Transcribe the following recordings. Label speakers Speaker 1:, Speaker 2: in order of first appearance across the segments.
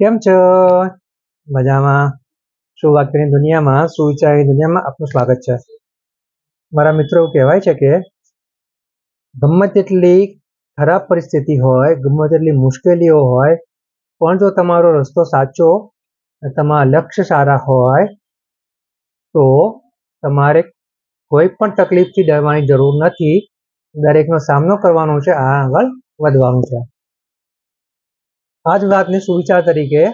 Speaker 1: કેમ છો? મજામાં. શું વાક્યની દુનિયામાં? સુવિચારની દુનિયામાં? આપનું સ્વાગત છે. મારા મિત્રો, કહેવાય છે કે ગમે તેટલી ખરાબ પરિસ્થિતિ હોય, ગમે તેટલી મુશ્કેલીઓ હોય, પણ જો તમારો રસ્તો સાચો તમારા લક્ષ્ય સારા હોય, તો તમારે કોઈ પણ તકલીફથી ડરવાની જરૂર નથી. દરેકનો સામનો કરવાનો છે, આ આગળ વધવાનું છે. આ જ વાતની સુવિચાર તરીકે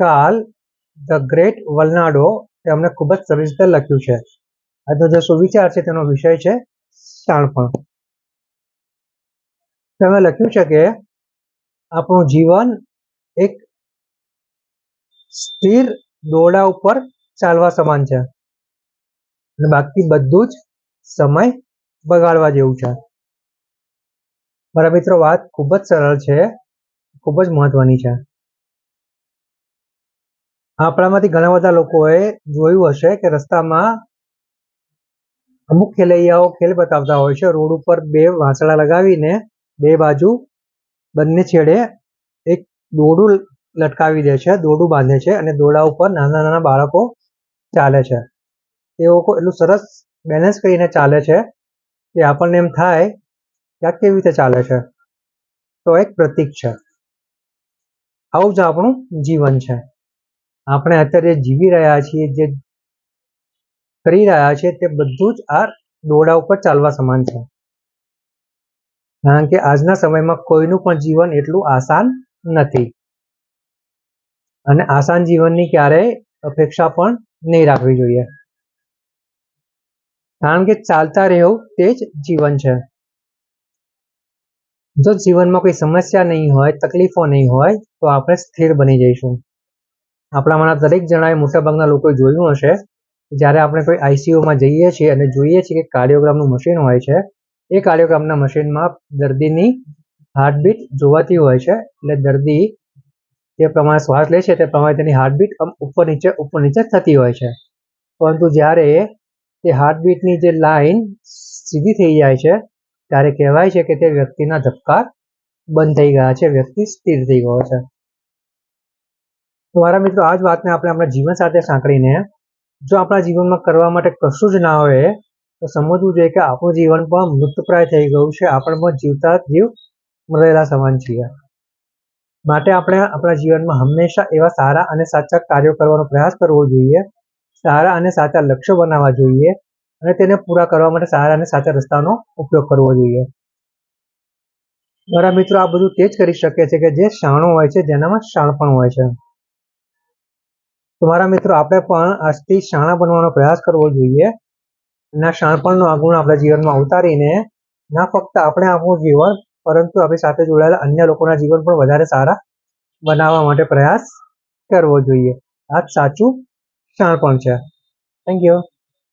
Speaker 1: કાલ ધ ગ્રેટ વલનાડો તેમણે ખૂબ જ સરસ રીતે લખ્યું છે. આજનો જે સુવિચાર છે તેનો વિષય છે શાણપણ. તેમણે લખ્યું છે કે આપણું જીવન એક સ્થિર દોરડા ઉપર ચાલવા સમાન છે અને બાકી બધું જ સમય બગાડવા જેવું છે. મારા મિત્રો, વાત ખૂબ જ સરળ છે. ખૂબ જ મહત્વની છે. આપણામાંથી ઘણા બધા લોકોએ જોયું હશે કે રસ્તામાં અમુક ખેલૈયાઓ ખેલ બતાવતા હોય છે. રોડ ઉપર બે વાંસળા લગાવીને બે બાજુ બંને છેડે એક દોરડું લટકાવી દે છે, દોરડું બાંધે છે અને દોરડા ઉપર નાના નાના બાળકો ચાલે છે. તે લોકો એટલું સરસ બેલેન્સ કરીને ચાલે છે કે આપણને એમ થાય કે આ કેવી રીતે ચાલે છે. તો એક પ્રતીક છે. આવું જ આપણું જીવન છે. આપણે અત્યારે જીવી રહ્યા છીએ, જે કરી રહ્યા છે તે બધું જ આ દોડા ઉપર ચાલવા સમાન છે. કારણ કે આજના સમયમાં કોઈનું પણ જીવન એટલું આસાન નથી. અને આસાન જીવનની ક્યારેય અપેક્ષા પણ નહીં રાખવી જોઈએ. કારણ કે ચાલતા રહેવું તે જ જીવન છે. જો જીવનમાં કોઈ સમસ્યા નહીં હોય, તકલીફો નહીં હોય, તો આપણે સ્થિર બની જઈશું. આપણામાંના દરેક જણાએ મોટાભાગના લોકોએ જોયું હશે, જ્યારે આપણે કોઈ આઈસીયુમાં જઈએ છીએ અને જોઈએ છીએ કે કાર્ડિયોગ્રામનું મશીન હોય છે, એ કાર્ડિયોગ્રામના મશીનમાં દર્દીની હાર્ટબીટ જોવાતી હોય છે, એટલે દર્દી જે પ્રમાણે શ્વાસ લે છે, તે પ્રમાણે તેની હાર્ટબીટ ઉપર નીચે ઉપર નીચે થતી હોય છે. પરંતુ જ્યારે તે હાર્ટબીટની જે લાઈન સીધી થઈ જાય છે ત્યારે કહેવાય છે કે તે વ્યક્તિના ધબકાર બંધ થઈ ગયા છે, વ્યક્તિ સ્થિર થઈ ગયો છે. મારા મિત્રો, આ જ વાતને આપણે આપણા જીવન સાથે સાંકળીને જો આપણા જીવનમાં કરવા માટે કશું જ ના હોય, તો સમજવું જોઈએ કે આપણું જીવન પણ મૃતપ્રાય થઈ ગયું છે. આપણે પણ જીવતા જીવ મરેલા સમાન છીએ. માટે આપણે આપણા જીવનમાં હંમેશા એવા સારા અને સાચા કાર્યો કરવાનો પ્રયાસ કરવો જોઈએ. સારા અને સાચા લક્ષ્યો બનાવવા જોઈએ. અને તેને પૂરા કરવા માટે સારા અને સાચા રસ્તાનો ઉપયોગ કરવો જોઈએ. મારા મિત્રો, આ બધું તે જ કરી શકે છે કે જે શાણો હોય છે, જેનામાં શાણપણ હોય છે. તો મારા મિત્રો, આપણે પણ આજથી શાણા બનવાનો પ્રયાસ કરવો જોઈએ ના શાણપણનો આ ગુણ આપણા જીવનમાં ઉતારીને ના ફક્ત આપણે આપણું જીવન, પરંતુ આપણી સાથે જોડાયેલા અન્ય લોકોના જીવન પણ વધારે સારા બનાવવા માટે પ્રયાસ કરવો જોઈએ. આ સાચું શાણપણ છે. Thank you